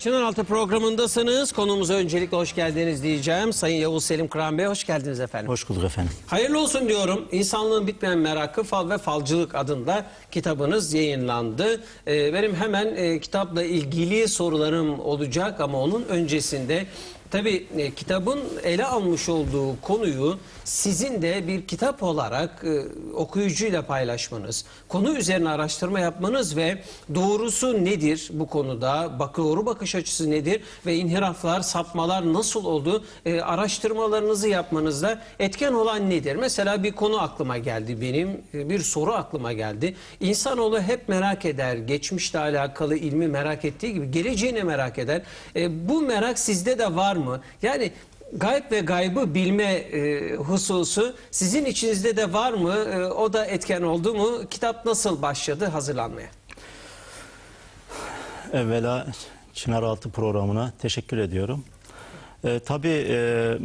Çınaraltı programındasınız. Konumuza öncelikle hoş geldiniz diyeceğim. Sayın Yavuz Selim Kıran Bey hoş geldiniz efendim. Hoş bulduk efendim. Hayırlı olsun diyorum. İnsanlığın bitmeyen merakı Fal ve Falcılık adında kitabınız yayınlandı. Ee, benim hemen e, kitapla ilgili sorularım olacak ama onun öncesinde tabii e, kitabın ele almış olduğu konuyu sizin de bir kitap olarak e, okuyucuyla paylaşmanız, konu üzerine araştırma yapmanız ve doğrusu nedir bu konuda, bak doğru bakış açısı nedir ve inhiraflar, sapmalar nasıl oldu e, araştırmalarınızı yapmanızda etken olan nedir? Mesela bir konu aklıma geldi benim, e, bir soru aklıma geldi. İnsanoğlu hep merak eder, geçmişle alakalı ilmi merak ettiği gibi geleceğini merak eder. E, bu merak sizde de var mı? Yani Gayb ve gaybı bilme e, hususu sizin içinizde de var mı? E, o da etken oldu mu? Kitap nasıl başladı hazırlanmaya? Evvela Çınaraltı programına teşekkür ediyorum. Ee, tabii e,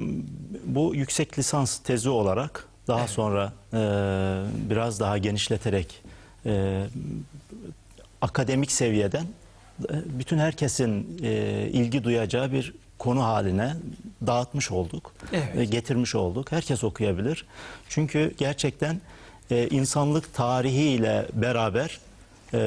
bu yüksek lisans tezi olarak daha sonra e, biraz daha genişleterek e, akademik seviyeden e, bütün herkesin e, ilgi duyacağı bir konu haline dağıtmış olduk. Evet. ve getirmiş olduk. Herkes okuyabilir. Çünkü gerçekten e, insanlık tarihiyle beraber e,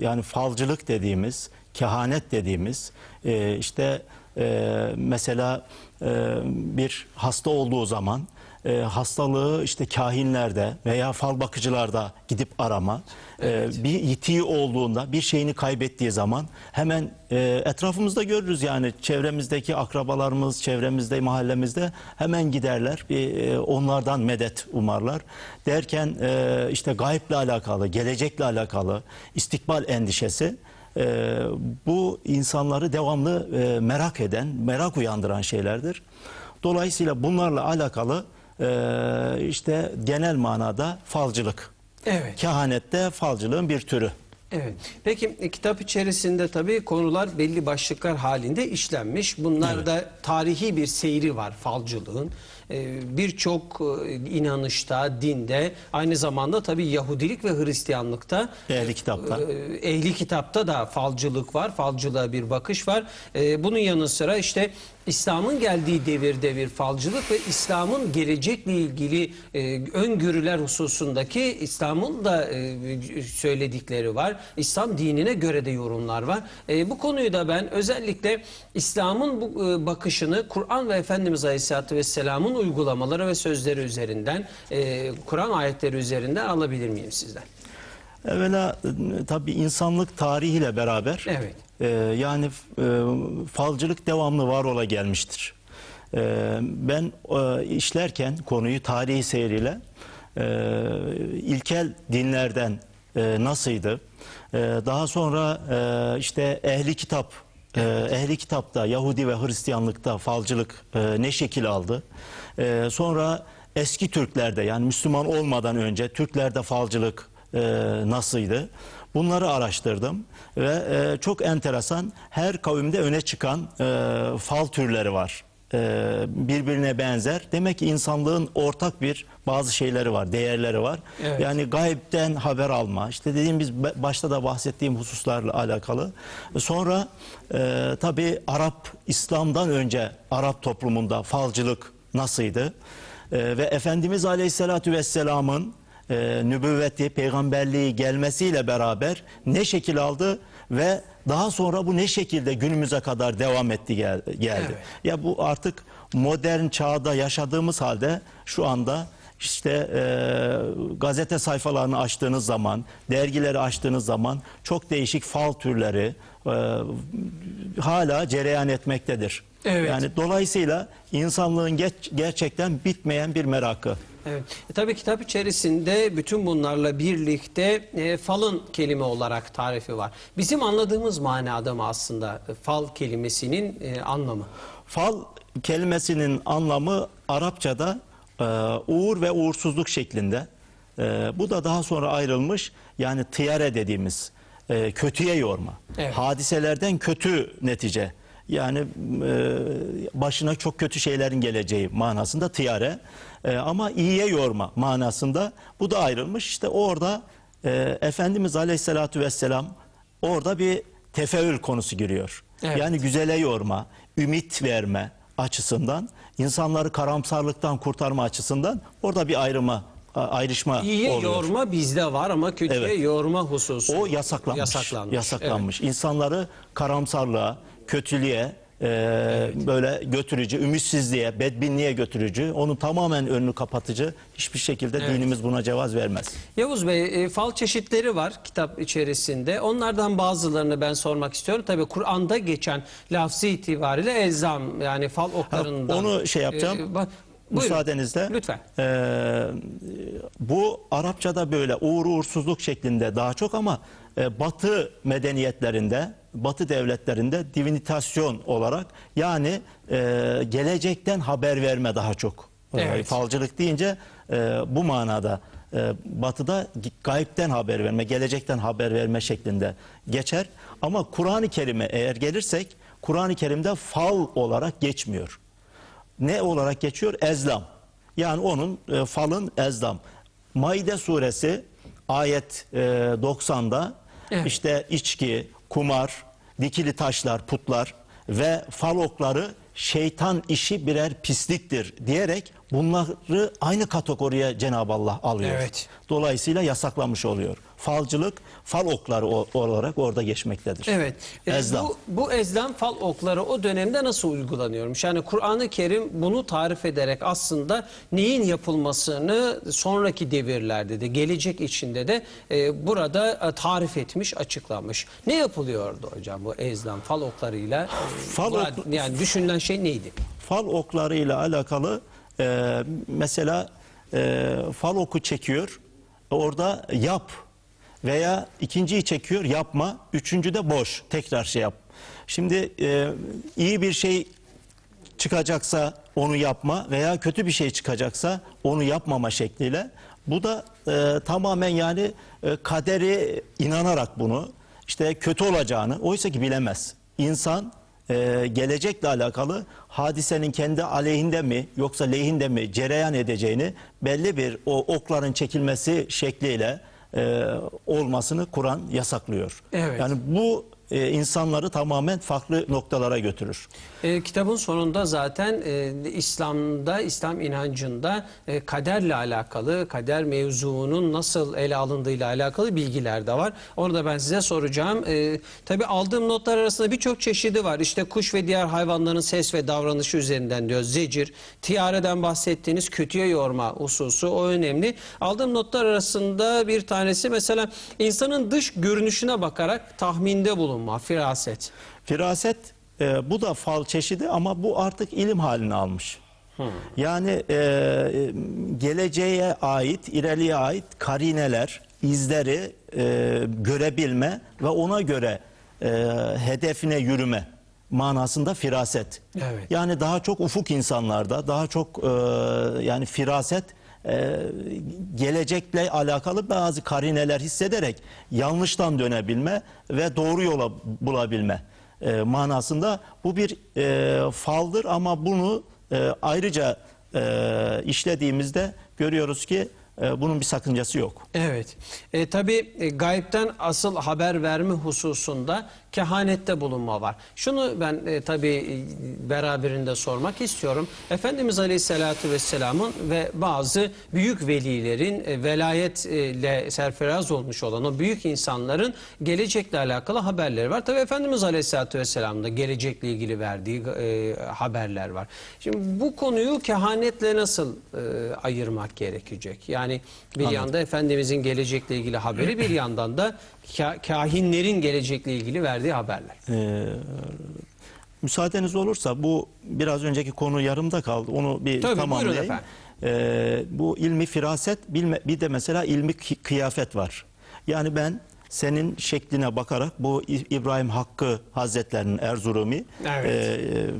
yani falcılık dediğimiz, kehanet dediğimiz e, işte e, mesela e, bir hasta olduğu zaman e, hastalığı işte kahinlerde veya fal bakıcılarda gidip arama. E, bir yitiği olduğunda, bir şeyini kaybettiği zaman hemen e, etrafımızda görürüz yani çevremizdeki akrabalarımız, çevremizde, mahallemizde hemen giderler. Bir, e, onlardan medet umarlar. Derken e, işte gayble alakalı, gelecekle alakalı istikbal endişesi e, bu insanları devamlı e, merak eden, merak uyandıran şeylerdir. Dolayısıyla bunlarla alakalı e, işte genel manada falcılık. Evet. Kehanette falcılığın bir türü. Evet. Peki kitap içerisinde tabii konular belli başlıklar halinde işlenmiş. Bunlarda tarihi bir seyri var falcılığın. Ee, Birçok e, inanışta, dinde, aynı zamanda tabii Yahudilik ve Hristiyanlıkta Ehli kitapta. e, ehli kitapta da falcılık var, falcılığa bir bakış var. E, bunun yanı sıra işte İslam'ın geldiği devirde bir falcılık ve İslam'ın gelecekle ilgili e, öngörüler hususundaki İslam'ın da e, söyledikleri var. İslam dinine göre de yorumlar var. E, bu konuyu da ben özellikle İslam'ın bu e, bakışını Kur'an ve Efendimiz Aleyhisselatü Vesselam'ın uygulamaları ve sözleri üzerinden, e, Kur'an ayetleri üzerinden alabilir miyim sizden? Evvela e, tabii insanlık tarihiyle beraber Evet. e, yani e, falcılık devamlı var ola gelmiştir. E, ben e, işlerken konuyu tarihi seyriyle e, ilkel dinlerden e, nasıldı? E, daha sonra e, işte ehli kitap e, ehli kitapta Yahudi ve Hristiyanlıkta falcılık e, ne şekil aldı? E, sonra eski Türklerde yani Müslüman olmadan önce Türklerde falcılık e, nasıldı? Bunları araştırdım ve e, çok enteresan her kavimde öne çıkan e, fal türleri var. E, birbirine benzer. Demek ki insanlığın ortak bir bazı şeyleri var, değerleri var. Evet. Yani gaybden haber alma, işte dediğim biz başta da bahsettiğim hususlarla alakalı. Sonra e, tabii Arap, İslam'dan önce Arap toplumunda falcılık nasıldı? E, ve Efendimiz Aleyhisselatü Vesselam'ın e, nübüvveti, peygamberliği gelmesiyle beraber ne şekil aldı ve daha sonra bu ne şekilde günümüze kadar devam etti gel- geldi. Evet. Ya bu artık modern çağda yaşadığımız halde şu anda işte e, gazete sayfalarını açtığınız zaman, dergileri açtığınız zaman çok değişik fal türleri e, hala cereyan etmektedir. Evet. Yani dolayısıyla insanlığın geç- gerçekten bitmeyen bir merakı. Evet. E, tabii kitap içerisinde bütün bunlarla birlikte e, falın kelime olarak tarifi var. Bizim anladığımız manada mı aslında e, fal kelimesinin e, anlamı? Fal kelimesinin anlamı Arapçada e, uğur ve uğursuzluk şeklinde. E, bu da daha sonra ayrılmış yani tiyare dediğimiz e, kötüye yorma. Evet. Hadiselerden kötü netice. Yani e, başına çok kötü şeylerin geleceği manasında tiyare. E, ama iyiye yorma manasında bu da ayrılmış. İşte orada e, Efendimiz Aleyhisselatü Vesselam orada bir tefeül konusu giriyor. Evet. Yani güzele yorma, ümit verme açısından, insanları karamsarlıktan kurtarma açısından orada bir ayrıma ayrışma İyiye oluyor. yorma bizde var ama kötüye Evet. yorma hususu. O yasaklanmış. Yasaklanmış. Yasaklanmış. İnsanları karamsarlığa, kötülüğe, e, böyle götürücü, ümitsizliğe, bedbinliğe götürücü, onun tamamen önünü kapatıcı hiçbir şekilde dinimiz buna cevaz vermez. Yavuz Bey, e, fal çeşitleri var kitap içerisinde. Onlardan bazılarını ben sormak istiyorum. Tabii Kur'an'da geçen lafzı itibariyle elzam yani fal oklarından. onu şey yapacağım. E, bak- buyurun. Müsaadenizle. Lütfen. Ee, bu Arapçada böyle uğur uğursuzluk şeklinde daha çok ama e, Batı medeniyetlerinde, Batı devletlerinde divinitasyon olarak yani e, gelecekten haber verme daha çok. Ee, Evet. Falcılık deyince e, bu manada e, Batı'da gaybten haber verme, gelecekten haber verme şeklinde geçer. Ama Kur'an-ı Kerim'e eğer gelirsek Kur'an-ı Kerim'de fal olarak geçmiyor ne olarak geçiyor? Ezlam. Yani onun e, falın ezlam. Maide suresi ayet e, 90'da Evet. işte içki, kumar, dikili taşlar, putlar ve fal okları şeytan işi birer pisliktir diyerek bunları aynı kategoriye Cenab-ı Allah alıyor. Evet. Dolayısıyla yasaklamış oluyor. Falcılık fal okları olarak orada geçmektedir. Evet. E, Ezlam. bu, bu ezlam fal okları o dönemde nasıl uygulanıyormuş? Yani Kur'an-ı Kerim bunu tarif ederek aslında neyin yapılmasını sonraki devirlerde de gelecek içinde de e, burada e, tarif etmiş, açıklamış. Ne yapılıyordu hocam bu ezlam fal oklarıyla? E, Fal ok- yani düşünülen şey neydi? fal okları ile alakalı e, mesela e, fal oku çekiyor orada yap veya ikinciyi çekiyor yapma üçüncü de boş tekrar şey yap. Şimdi e, iyi bir şey çıkacaksa onu yapma veya kötü bir şey çıkacaksa onu yapmama şekliyle. Bu da e, tamamen yani e, kaderi inanarak bunu işte kötü olacağını oysa ki bilemez. İnsan e, gelecekle alakalı hadisenin kendi aleyhinde mi yoksa lehinde mi cereyan edeceğini belli bir o okların çekilmesi şekliyle e, olmasını Kur'an yasaklıyor. Evet. Yani bu e, insanları tamamen farklı noktalara götürür. E, kitabın sonunda zaten e, İslam'da, İslam inancında e, kaderle alakalı, kader mevzuunun nasıl ele alındığıyla alakalı bilgiler de var. Onu da ben size soracağım. E, tabii aldığım notlar arasında birçok çeşidi var. İşte kuş ve diğer hayvanların ses ve davranışı üzerinden diyor. Zecir, tiyareden bahsettiğiniz kötüye yorma hususu o önemli. Aldığım notlar arasında bir tanesi mesela insanın dış görünüşüne bakarak tahminde bulunma, firaset. Firaset e, bu da fal çeşidi ama bu artık ilim halini almış. Yani e, e, geleceğe ait, ileriye ait karineler, izleri e, görebilme ve ona göre e, hedefine yürüme manasında firaset. Evet. Yani daha çok ufuk insanlarda, daha çok e, yani firaset e, gelecekle alakalı bazı karineler hissederek yanlıştan dönebilme ve doğru yola bulabilme e, manasında bu bir e, faldır ama bunu e, ayrıca e, işlediğimizde görüyoruz ki e, bunun bir sakıncası yok. Evet. E, tabii e, gayipten asıl haber verme hususunda kehanette bulunma var. Şunu ben e, tabii e, beraberinde sormak istiyorum. Efendimiz Aleyhisselatü Vesselam'ın ve bazı büyük velilerin e, velayetle serfiraz olmuş olan o büyük insanların gelecekle alakalı haberleri var. Tabii Efendimiz Aleyhisselatü Vesselam'ın da gelecekle ilgili verdiği e, haberler var. Şimdi bu konuyu kehanetle nasıl e, ayırmak gerekecek? Yani bir yanda Efendimizin gelecekle ilgili haberi bir yandan da kahinlerin gelecekle ilgili verdiği haberler. Ee, müsaadeniz olursa bu biraz önceki konu yarımda kaldı. Onu bir Tabii, tamamlayayım. Ee, bu ilmi firaset bilme, bir de mesela ilmi kıyafet var. Yani ben senin şekline bakarak bu İbrahim Hakkı Hazretlerinin Erzurumi Evet. e, e,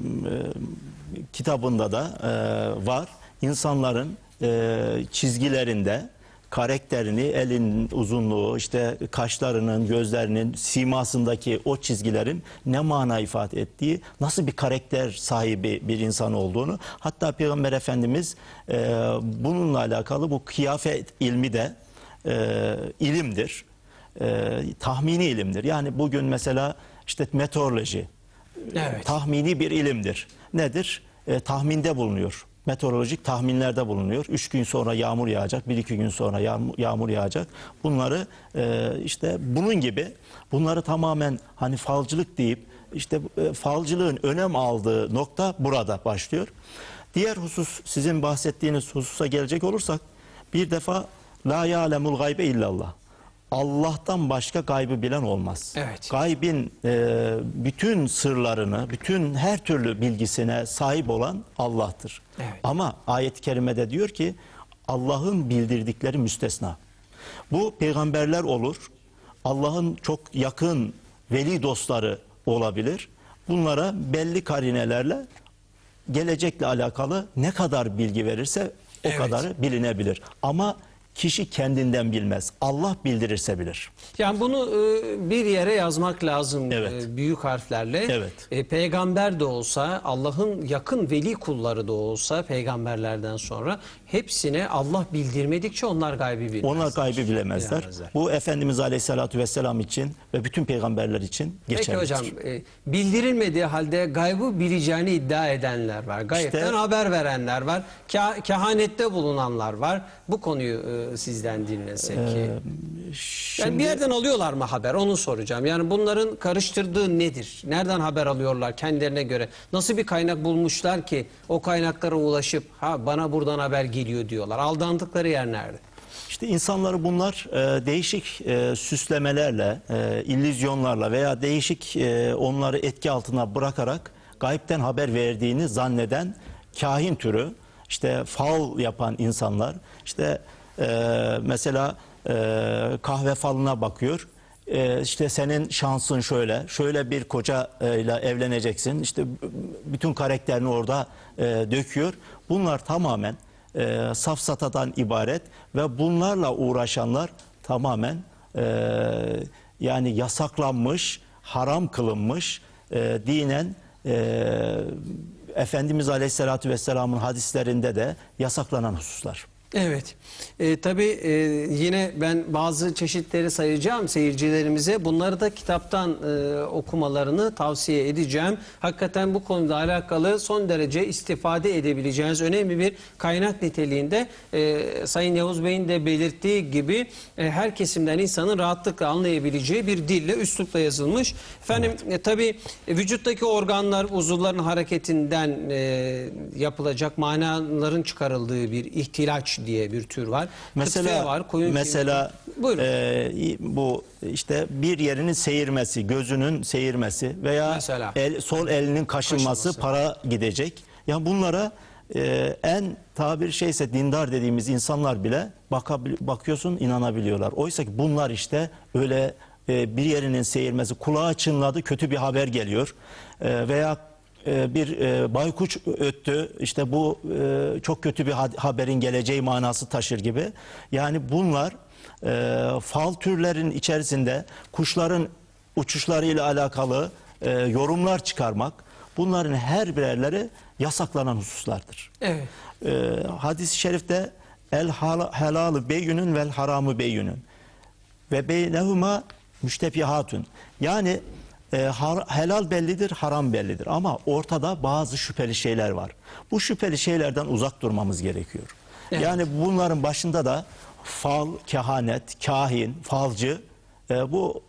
kitabında da e, var. İnsanların e, çizgilerinde karakterini, elin uzunluğu, işte kaşlarının, gözlerinin, simasındaki o çizgilerin ne mana ifade ettiği, nasıl bir karakter sahibi bir insan olduğunu, hatta Peygamber Efendimiz e, bununla alakalı bu kıyafet ilmi de e, ilimdir. E, tahmini ilimdir. Yani bugün mesela işte meteoroloji, Evet. tahmini bir ilimdir. Nedir? E, tahminde bulunuyor. Meteorolojik tahminlerde bulunuyor. Üç gün sonra yağmur yağacak, bir iki gün sonra yağmur, yağmur yağacak. Bunları e, işte bunun gibi bunları tamamen hani falcılık deyip işte e, falcılığın önem aldığı nokta burada başlıyor. Diğer husus sizin bahsettiğiniz hususa gelecek olursak bir defa la ya'lemul gaybe illallah. Allah'tan başka gaybı bilen olmaz. Evet. Gaybin e, bütün sırlarını, bütün her türlü bilgisine sahip olan Allah'tır. Evet. Ama ayet-i kerimede diyor ki Allah'ın bildirdikleri müstesna. Bu peygamberler olur. Allah'ın çok yakın veli dostları olabilir. Bunlara belli karinelerle gelecekle alakalı ne kadar bilgi verirse o Evet. kadarı bilinebilir. Ama kişi kendinden bilmez. Allah bildirirse bilir. Yani bunu e, bir yere yazmak lazım Evet. e, büyük harflerle. Evet. E, peygamber de olsa, Allah'ın yakın veli kulları da olsa peygamberlerden sonra hepsine Allah bildirmedikçe onlar gaybi bilmezler. Onlar gaybı bilemezler. Bilemezler. Bu Efendimiz Aleyhisselatü Vesselam için ve bütün peygamberler için Peki geçerlidir. hocam e, bildirilmediği halde gaybı bileceğini iddia edenler var. Gayipten İşte- haber verenler var. Kehanette bulunanlar var. Bu konuyu e, sizden dinlesek. Ee, yani bir yerden alıyorlar mı haber? Onu soracağım. Yani bunların karıştırdığı nedir? Nereden haber alıyorlar kendilerine göre? Nasıl bir kaynak bulmuşlar ki o kaynaklara ulaşıp ha bana buradan haber geliyor diyorlar. Aldandıkları yer nerede? İşte insanları bunlar e, değişik e, süslemelerle, e, illüzyonlarla veya değişik e, onları etki altına bırakarak gaybten haber verdiğini zanneden kahin türü, işte fal yapan insanlar, işte e, mesela e, kahve falına bakıyor. E, işte senin şansın şöyle, şöyle bir koca e, ile evleneceksin. İşte bütün karakterini orada e, döküyor. Bunlar tamamen e, safsatadan ibaret ve bunlarla uğraşanlar tamamen e, yani yasaklanmış, haram kılınmış e, dinen e, Efendimiz Aleyhisselatü Vesselam'ın hadislerinde de yasaklanan hususlar. Evet. E, tabii e, yine ben bazı çeşitleri sayacağım seyircilerimize. Bunları da kitaptan e, okumalarını tavsiye edeceğim. Hakikaten bu konuda alakalı son derece istifade edebileceğiniz önemli bir kaynak niteliğinde. E, Sayın Yavuz Bey'in de belirttiği gibi e, her kesimden insanın rahatlıkla anlayabileceği bir dille, üslupla yazılmış. Efendim e, tabii e, vücuttaki organlar, uzuvların hareketinden e, yapılacak manaların çıkarıldığı bir ihtilaç diye bir tür var. Kıtfe Mesela var, koyun mesela Buyurun. e, bu işte bir yerinin seyirmesi, gözünün seyirmesi veya Mesela. el, sol elinin kaşınması, Kaşınması. para gidecek. Yani bunlara e, en tabir şeyse dindar dediğimiz insanlar bile bakıyorsun inanabiliyorlar. Oysa ki bunlar işte öyle e, bir yerinin seyirmesi, kulağı çınladı kötü bir haber geliyor E, veya bir e, baykuş öttü işte bu e, çok kötü bir ha- haberin geleceği manası taşır gibi. Yani bunlar e, fal türlerin içerisinde kuşların uçuşlarıyla alakalı e, yorumlar çıkarmak bunların her birerleri yasaklanan hususlardır. Evet. E, hadis-i şerifte el helalı beyünün vel haramı beyünün ve beynehuma müştebihatun. Yani e, har- helal bellidir, haram bellidir ama ortada bazı şüpheli şeyler var. Bu şüpheli şeylerden uzak durmamız gerekiyor. Evet. Yani bunların başında da fal, kehanet, kahin, falcı e, bu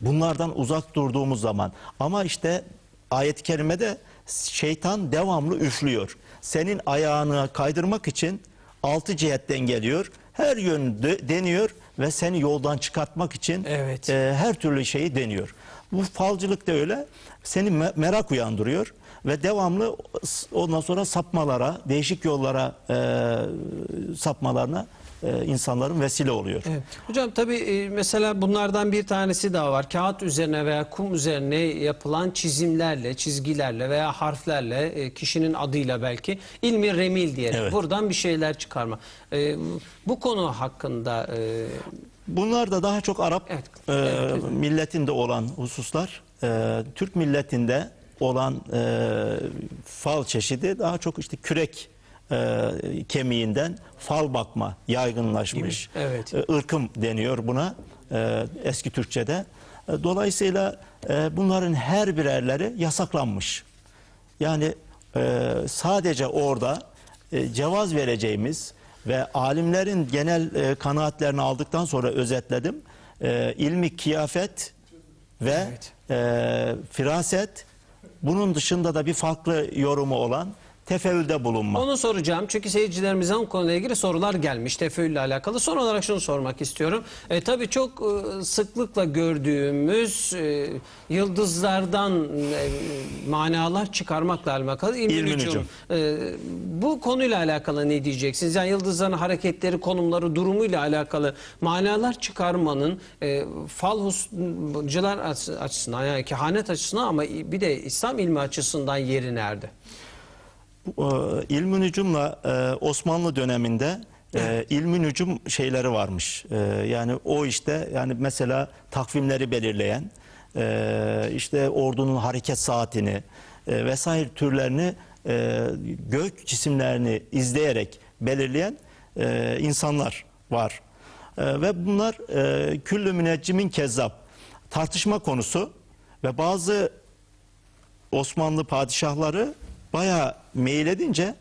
bunlardan uzak durduğumuz zaman ama işte ayet-i kerimede şeytan devamlı üflüyor. Senin ayağını kaydırmak için altı cihetten geliyor. Her yön de- deniyor ve seni yoldan çıkartmak için Evet. e, her türlü şeyi deniyor. Bu falcılık da öyle. Seni me- merak uyandırıyor ve devamlı ondan sonra sapmalara, değişik yollara e, sapmalarına e, insanların vesile oluyor. Evet. Hocam tabii e, mesela bunlardan bir tanesi daha var. Kağıt üzerine veya kum üzerine yapılan çizimlerle, çizgilerle veya harflerle e, kişinin adıyla belki ilmi remil diyerek Evet. buradan bir şeyler çıkarma. E, bu konu hakkında e, Bunlar da daha çok Arap Evet. e, Evet, milletinde olan hususlar. E, Türk milletinde olan e, fal çeşidi daha çok işte kürek e, kemiğinden fal bakma yaygınlaşmış. Evet. E, ırkım deniyor buna e, eski Türkçe'de. E, Dolayısıyla e, bunların her birerleri yasaklanmış. Yani e, sadece orada e, cevaz vereceğimiz ve alimlerin genel e, kanaatlerini aldıktan sonra özetledim. E, ilmi kıyafet ve Evet. e, firaset bunun dışında da bir farklı yorumu olan tefeülde bulunma. Onu soracağım çünkü seyircilerimizden bu konuyla ilgili sorular gelmiş tefeülle alakalı. Son olarak şunu sormak istiyorum. E, tabii çok e, sıklıkla gördüğümüz e, yıldızlardan e, manalar çıkarmakla alakalı ilmi İlmi nücum. nücum. E, bu konuyla alakalı ne diyeceksiniz? Yani yıldızların hareketleri, konumları, durumuyla alakalı manalar çıkarmanın e, fal huscular açı- açısından yani kehanet açısından ama bir de İslam ilmi açısından yeri nerede? E, İlmi nücumla e, Osmanlı döneminde e, ilmi nücum şeyleri varmış. E, yani o işte yani mesela takvimleri belirleyen e, işte ordunun hareket saatini e, vesaire türlerini e, gök cisimlerini izleyerek belirleyen e, insanlar var. E, ve bunlar e, küllü müneccimin kezzap tartışma konusu ve bazı Osmanlı padişahları bayağı meyledince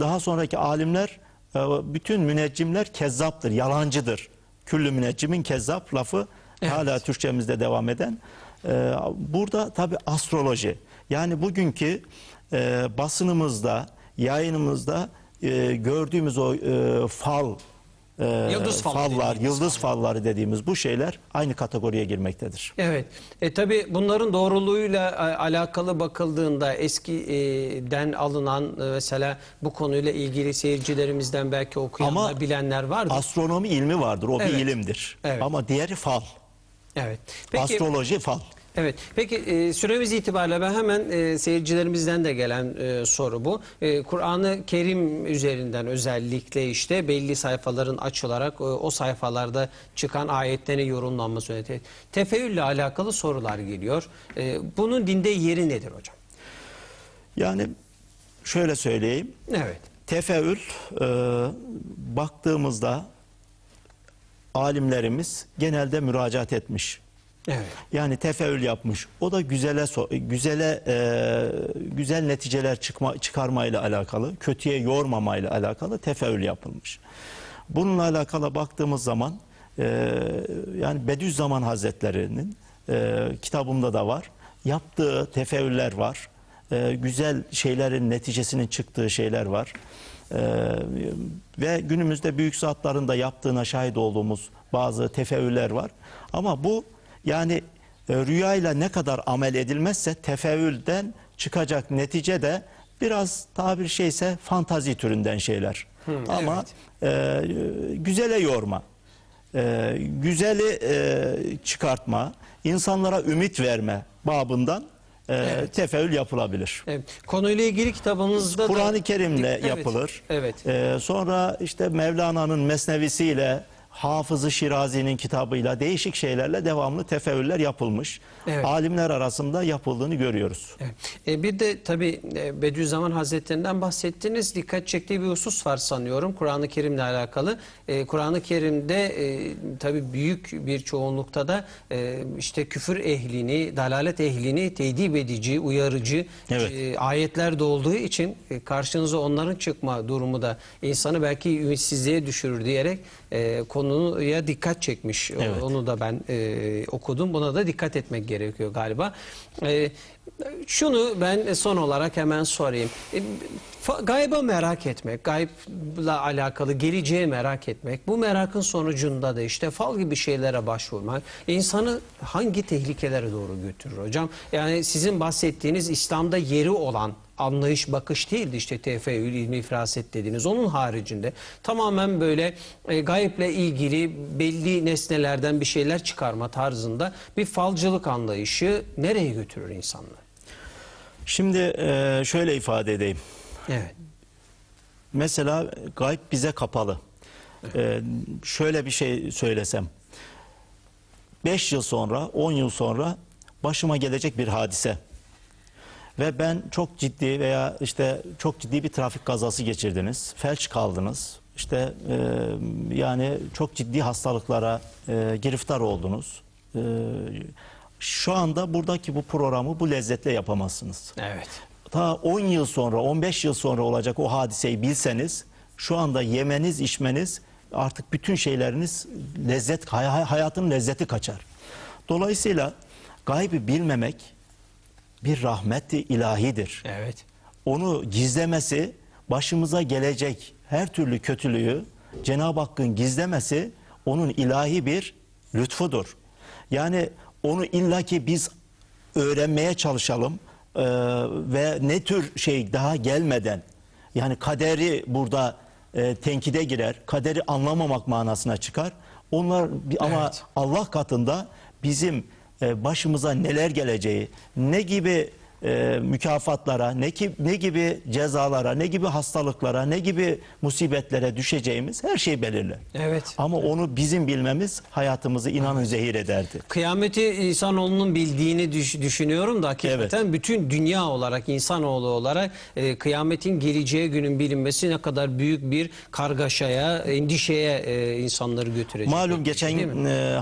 daha sonraki alimler e, bütün müneccimler kezzaptır, yalancıdır. Küllü müneccimin kezzap lafı Evet. hala Türkçemizde devam eden. E, Burada tabi astroloji yani bugünkü e, basınımızda, yayınımızda gördüğümüz o fal, e, Yıldız fallar, yıldız falları dediğimiz bu şeyler aynı kategoriye girmektedir. Evet. E tabi bunların doğruluğuyla e, alakalı bakıldığında eskiden alınan e, mesela bu konuyla ilgili seyircilerimizden belki okuyanlar, Ama bilenler vardır. Astronomi ilmi vardır. O Evet. bir ilimdir. Evet. Ama diğeri fal. evet. Peki Astroloji fal. Evet. Peki e, süremiz itibariyle ben hemen e, seyircilerimizden de gelen e, soru bu. E, Kur'an-ı Kerim üzerinden özellikle işte belli sayfaların açılarak e, o sayfalarda çıkan ayetlerin yorumlanması önemli. Tefeülle alakalı sorular geliyor. E, bunun dinde yeri nedir hocam? Yani şöyle söyleyeyim. Evet. Tefeül e, baktığımızda alimlerimiz genelde müracaat etmiş. Evet. Yani tefeül yapmış. O da güzele güzele e, güzel neticeler çıkma çıkarmayla alakalı, kötüye yormamayla alakalı tefeül yapılmış. Bununla alakalı baktığımız zaman e, yani Bediüzzaman Hazretleri'nin e, kitabımda da var. Yaptığı tefeüller var. E, güzel şeylerin neticesinin çıktığı şeyler var. E, ve günümüzde büyük zatların da yaptığına şahit olduğumuz bazı tefeüller var. Ama bu yani e, rüyayla ne kadar amel edilmezse tefeülden çıkacak netice de biraz tabir şeyse fantazi türünden şeyler. Ama e, güzele yorma, e, güzeli e, çıkartma, insanlara ümit verme babından e, tefeül yapılabilir. evet. Konuyla ilgili kitabınızda da... Kur'an-ı Kerim'le Evet, yapılır. Evet. Ee, sonra işte Mevlana'nın mesnevisiyle, Hafızı Şirazi'nin kitabıyla değişik şeylerle devamlı tefeüller yapılmış. Evet. Alimler arasında yapıldığını görüyoruz. Evet. E, bir de tabii e, Bediüzzaman Hazretlerinden bahsettiniz. Dikkat çektiği bir husus var sanıyorum Kur'an-ı Kerim'le alakalı. E, Kur'an-ı Kerim'de e, tabii büyük bir çoğunlukta da e, işte küfür ehlini, dalalet ehlini tedip edici, uyarıcı Evet. e, ayetler de olduğu için e, karşınıza onların çıkma durumu da insanı belki ümitsizliğe düşürür diyerek e, konuya dikkat çekmiş. Evet. Onu da ben e, okudum. Buna da dikkat etmek gerekiyor galiba. E, şunu ben son olarak hemen sorayım. E, gayba merak etmek, gaybla alakalı geleceğe merak etmek, bu merakın sonucunda da işte fal gibi şeylere başvurmak insanı hangi tehlikelere doğru götürür hocam? Yani sizin bahsettiğiniz İslam'da yeri olan anlayış bakış değildi işte tefeül, ilmi firaset dediğiniz. Onun haricinde tamamen böyle e, gayeple ilgili belli nesnelerden bir şeyler çıkarma tarzında bir falcılık anlayışı nereye götürür insanları? Şimdi e, şöyle ifade edeyim. Evet. Mesela gayb bize kapalı. E, şöyle bir şey söylesem. 5 yıl sonra, 10 yıl sonra başıma gelecek bir hadise. Ve ben çok ciddi veya işte çok ciddi bir trafik kazası geçirdiniz. Felç kaldınız. İşte e, yani çok ciddi hastalıklara e, giriftar oldunuz. E, Şu anda buradaki bu programı bu lezzetle yapamazsınız. Evet. Ta 10 yıl sonra, 15 yıl sonra olacak o hadiseyi bilseniz şu anda yemeniz, içmeniz artık bütün şeyleriniz lezzet, hay- hay- hayatın lezzeti kaçar. Dolayısıyla gaybi bilmemek bir rahmeti ilahidir. Evet. Onu gizlemesi, başımıza gelecek her türlü kötülüğü Cenab-ı Hakk'ın gizlemesi onun ilahi bir lütfudur. Yani onu illaki biz öğrenmeye çalışalım eee, ve ne tür şey daha gelmeden yani kaderi burada eee, tenkide girer, kaderi anlamamak manasına çıkar. Onlar ama Evet. Allah katında bizim e, başımıza neler geleceği, ne gibi e, mükafatlara, ne, ki, ne gibi cezalara, ne gibi hastalıklara, ne gibi musibetlere düşeceğimiz her şey belirli. Evet. Ama onu bizim bilmemiz hayatımızı inanın zehir ederdi. Kıyameti insanoğlunun bildiğini düş- düşünüyorum da hakikaten bütün dünya olarak, insanoğlu olarak e, kıyametin geleceği günün bilinmesi ne kadar büyük bir kargaşaya, endişeye e, insanları götürecek. Malum geçen e,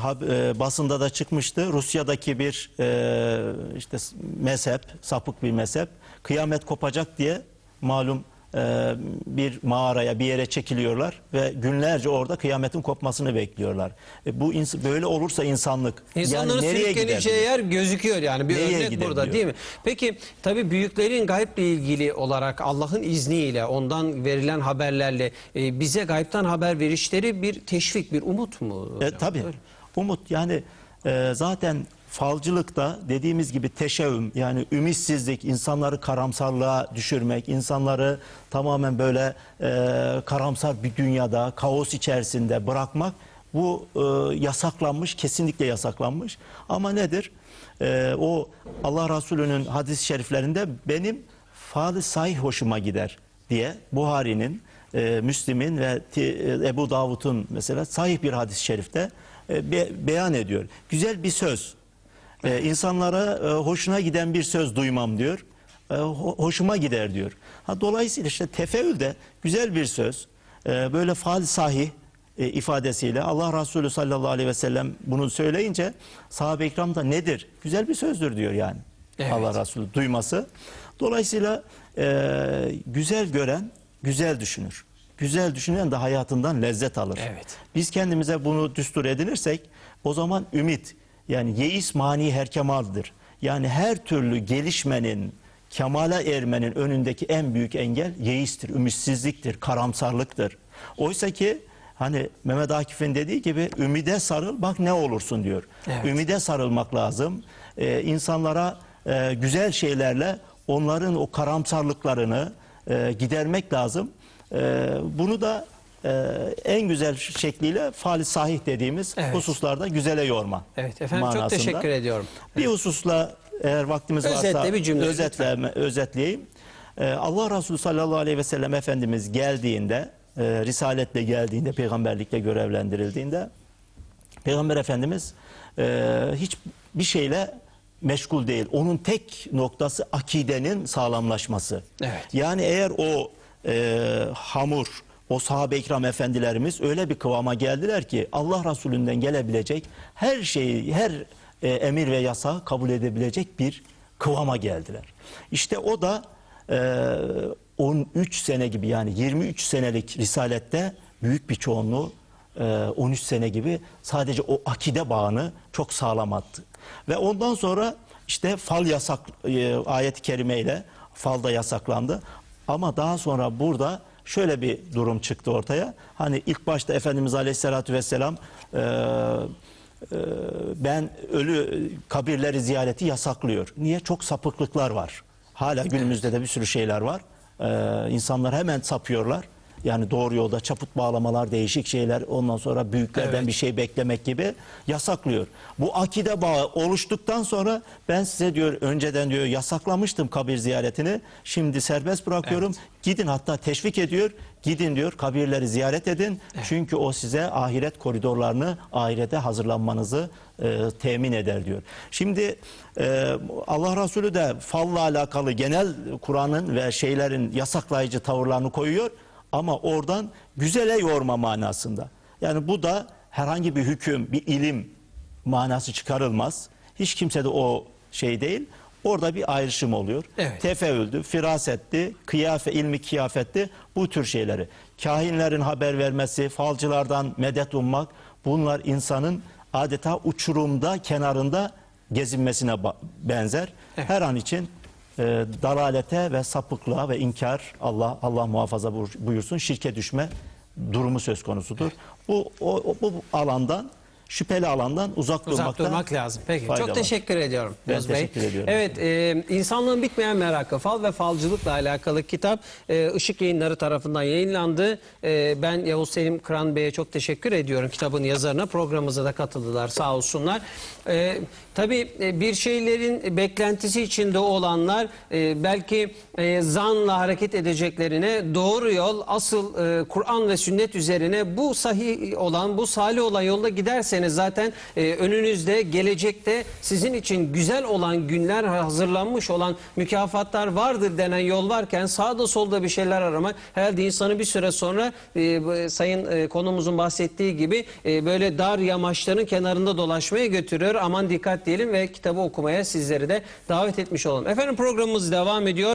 hab- e, basında da çıkmıştı. Rusya'daki bir e, işte mezhep, sapık bir mezhep kıyamet kopacak diye malum e, bir mağaraya bir yere çekiliyorlar ve günlerce orada kıyametin kopmasını bekliyorlar. E, bu böyle olursa insanlık İnsanların yani nereye gider? yer gözüküyor yani bir Nereye örnek burada değil mi? Peki tabii büyüklerin gayble ilgili olarak Allah'ın izniyle ondan verilen haberlerle e, bize gaybtan haber verişleri bir teşvik, bir umut mu? E, hocam? tabii. Öyle. Umut yani e, zaten falcılıkta dediğimiz gibi teşebbüm yani ümitsizlik, insanları karamsarlığa düşürmek, insanları tamamen böyle e, karamsar bir dünyada, kaos içerisinde bırakmak bu e, yasaklanmış, kesinlikle yasaklanmış. Ama nedir? E, o Allah Resulü'nün hadis-i şeriflerinde benim falı sahih hoşuma gider diye Buhari'nin, e, Müslim'in ve e, Ebu Davud'un mesela sahih bir hadis-i şerifte e, be- beyan ediyor. Güzel bir söz. E, insanlara e, hoşuna giden bir söz duymam diyor. E, ho- hoşuma gider diyor. Ha, dolayısıyla işte tefeül de güzel bir söz. E, böyle faal sahih e, ifadesiyle Allah Resulü sallallahu aleyhi ve sellem bunu söyleyince sahabe-i ikram da nedir? Güzel bir sözdür diyor yani. Evet. Allah Resulü duyması. Dolayısıyla e, güzel gören güzel düşünür. Güzel düşünen de hayatından lezzet alır. Evet. Biz kendimize bunu düstur edinirsek o zaman ümit yani yeis mani her kemaldir. Yani her türlü gelişmenin, kemale ermenin önündeki en büyük engel yeistir, ümitsizliktir, karamsarlıktır. Oysa ki hani Mehmet Akif'in dediği gibi ümide sarıl bak ne olursun diyor. Evet. Ümide sarılmak lazım. Ee, insanlara e, güzel şeylerle onların o karamsarlıklarını e, gidermek lazım. E, bunu da e, en güzel şekliyle faali sahih dediğimiz Evet. hususlarda güzele yorma. Evet efendim çok manasında. teşekkür ediyorum. Bir hususla eğer vaktimiz Özetle varsa bir cümle, özetle, özetleyeyim. Ee, Allah Resulü sallallahu aleyhi ve sellem Efendimiz geldiğinde, e, risaletle geldiğinde, peygamberlikle görevlendirildiğinde Peygamber Efendimiz e, hiç bir şeyle meşgul değil. Onun tek noktası akidenin sağlamlaşması. Evet. Yani eğer o e, hamur, o sahabe-i ikram efendilerimiz öyle bir kıvama geldiler ki Allah Resulü'nden gelebilecek her şeyi, her e, emir ve yasa kabul edebilecek bir kıvama geldiler. İşte o da e, 13 sene gibi yani 23 senelik risalette büyük bir çoğunluğu e, 13 sene gibi sadece o akide bağını çok sağlam attı. Ve ondan sonra işte fal yasak e, ayet-i kerimeyle fal da yasaklandı. Ama daha sonra burada şöyle bir durum çıktı ortaya. Hani ilk başta Efendimiz Aleyhisselatü Vesselam e, e, ben ölü kabirleri ziyareti yasaklıyor. Niye? Çok sapıklıklar var. Hala günümüzde de bir sürü şeyler var. Ee, insanlar hemen sapıyorlar. Yani doğru yolda çaput bağlamalar, değişik şeyler, ondan sonra büyüklerden Evet. bir şey beklemek gibi yasaklıyor. Bu akide bağı oluştuktan sonra ben size diyor önceden diyor yasaklamıştım kabir ziyaretini. Şimdi serbest bırakıyorum. Gidin hatta teşvik ediyor. Gidin diyor kabirleri ziyaret edin. Çünkü o size ahiret koridorlarını ahirete hazırlanmanızı e, temin eder diyor. Şimdi e, Allah Resulü de falla alakalı genel Kur'an'ın ve şeylerin yasaklayıcı tavırlarını koyuyor ama oradan güzele yorma manasında. Yani bu da herhangi bir hüküm, bir ilim manası çıkarılmaz. Hiç kimse de o şey değil. Orada bir ayrışım oluyor. Evet. Tefeüldü, firasetti, kıyafe, ilmi kıyafetti bu tür şeyleri. Kahinlerin haber vermesi, falcılardan medet ummak bunlar insanın adeta uçurumda kenarında gezinmesine benzer. Evet. Her an için e, dalalete ve sapıklığa ve inkar Allah Allah muhafaza buyur- buyursun şirke düşme durumu söz konusudur. Bu o- bu alandan şüpheli alandan uzak, Uzak durmak lazım. Peki çok var. teşekkür ediyorum. Ben Yavuz Bey. teşekkür ediyorum. Evet e, insanlığın bitmeyen merakı fal ve falcılıkla alakalı kitap e, Işık Yayınları tarafından yayınlandı. E, ben Yavuz Selim Kıran Bey'e çok teşekkür ediyorum kitabın yazarına. Programımıza da katıldılar sağ olsunlar. E, tabii e, bir şeylerin beklentisi içinde olanlar e, belki e, zanla hareket edeceklerine doğru yol asıl e, Kur'an ve sünnet üzerine bu sahih olan bu salih olan yolda giderseniz zaten e, önünüzde gelecekte sizin için güzel olan günler hazırlanmış olan mükafatlar vardır denen yol varken sağda solda bir şeyler aramak herhalde insanı bir süre sonra e, sayın e, konumuzun bahsettiği gibi e, böyle dar yamaçların kenarında dolaşmaya götürüyor. Aman dikkat diyelim ve kitabı okumaya sizleri de davet etmiş olalım. Efendim programımız devam ediyor.